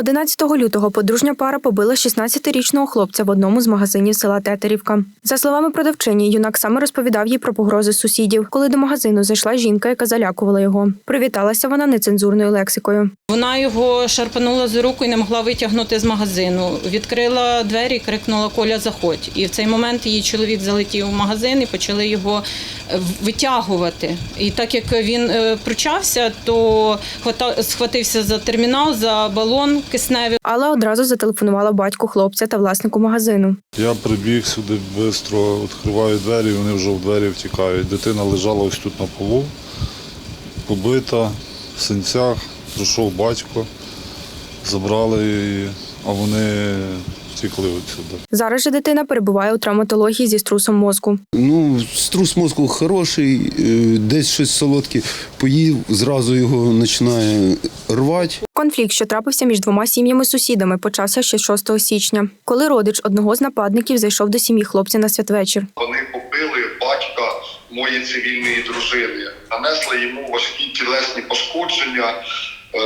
11 лютого подружня пара побила 16-річного хлопця в одному з магазинів села Тетерівка. За словами продавчині, юнак саме розповідав їй про погрози сусідів, коли до магазину зайшла жінка, яка залякувала його. Привіталася вона нецензурною лексикою. Вона його шарпанула за руку і не могла витягнути з магазину. Відкрила двері, і крикнула Коля, заходь. І в цей момент її чоловік залетів у магазин і почали його е, витягувати. І так як він е, пручався, то схватився за термінал, за балон кисневий. Алла одразу зателефонувала батьку хлопця та власнику магазину. Я прибіг сюди швидко, відкриваю двері, вони вже в двері втікають. Дитина лежала ось тут на полу, побита, в синцях. Прийшов батько, забрали її, а вони втікли відсюди. Зараз же дитина перебуває у травматології зі струсом мозку. Ну, струс мозку хороший, е, десь щось солодке поїв, зразу його починає рвати. Конфлікт, що трапився між двома сім'ями-сусідами, почався ще 6 січня, коли родич одного з нападників зайшов до сім'ї хлопця на святвечір. Вони побили батька моєї цивільної дружини, нанесли йому важкі тілесні пошкодження, е,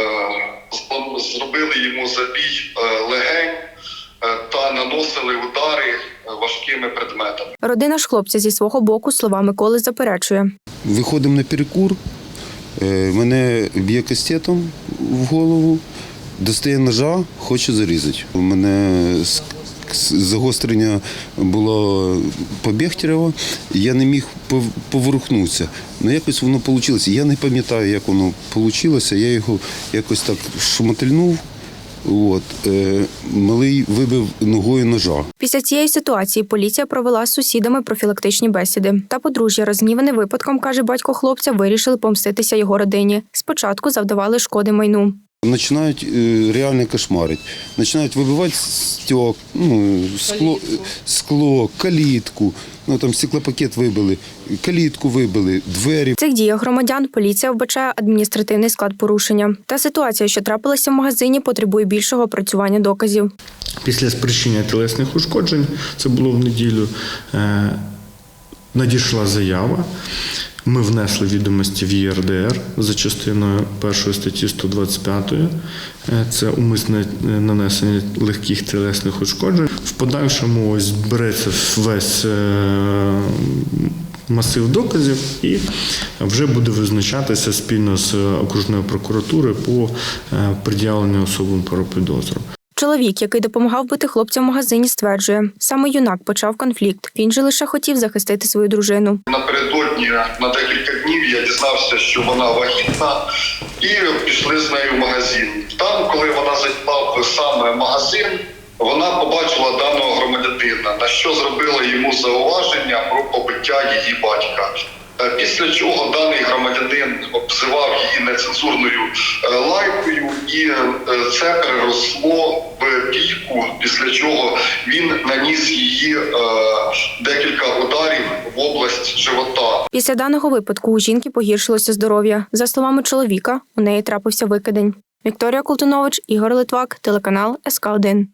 зробили йому забій е, легень наносили удари е, важкими предметами. Родина ж хлопця зі свого боку словами Коли заперечує. Виходимо на перекур, е, мене б'є кастетом в голову, достає ножа, хоче зарізати. У мене загострення було по Бехтерева, я не міг пов- поворухнутися. Ну якось воно вийшло. Я не пам'ятаю, як воно вийшло. Я його якось так шмотильнув. От, е, малий вибив ногою ножа. Після цієї ситуації поліція провела з сусідами профілактичні бесіди. Та подружжя, розгніване випадком, каже батько хлопця, вирішили помститися його родині. Спочатку завдавали шкоди майну. Починають е, реально кошмарити. Починають вибивати стек, ну, скло, скло, калітку. Ну там стеклопакет вибили, калітку вибили, двері В цих діях громадян поліція вбачає адміністративний склад порушення. Та ситуація, що трапилася в магазині, потребує більшого опрацювання доказів. Після спричинення тілесних ушкоджень, це було в неділю, е, надійшла заява. Ми внесли відомості в ЄРДР за частиною першої статті 125. Е, Це умисне е, нанесення легких тілесних ушкоджень. В подальшому ось береться весь е, масив доказів і вже буде визначатися спільно з окружною прокуратурою по пред'явленню особам про підозру. Чоловік, який допомагав бити хлопця в магазині, стверджує, саме юнак почав конфлікт. Він же лише хотів захистити свою дружину. Напередодні на декілька днів я дізнався, що вона вагітна, і пішли з нею в магазин. Там, коли вона зайшла в саме магазин, вона побачила даного громадянина, на що зробила йому зауваження про побиття її батька. Е, Після чого даний громадянин обзивав її нецензурною е, лайкою, і е, це переросло в бійку, після чого він наніс її декілька ударів в область живота. Після даного випадку у жінки погіршилося здоров'я. За словами чоловіка, у неї трапився викидень. Вікторія Колтунович, Ігор Литвак, телеканал СК 1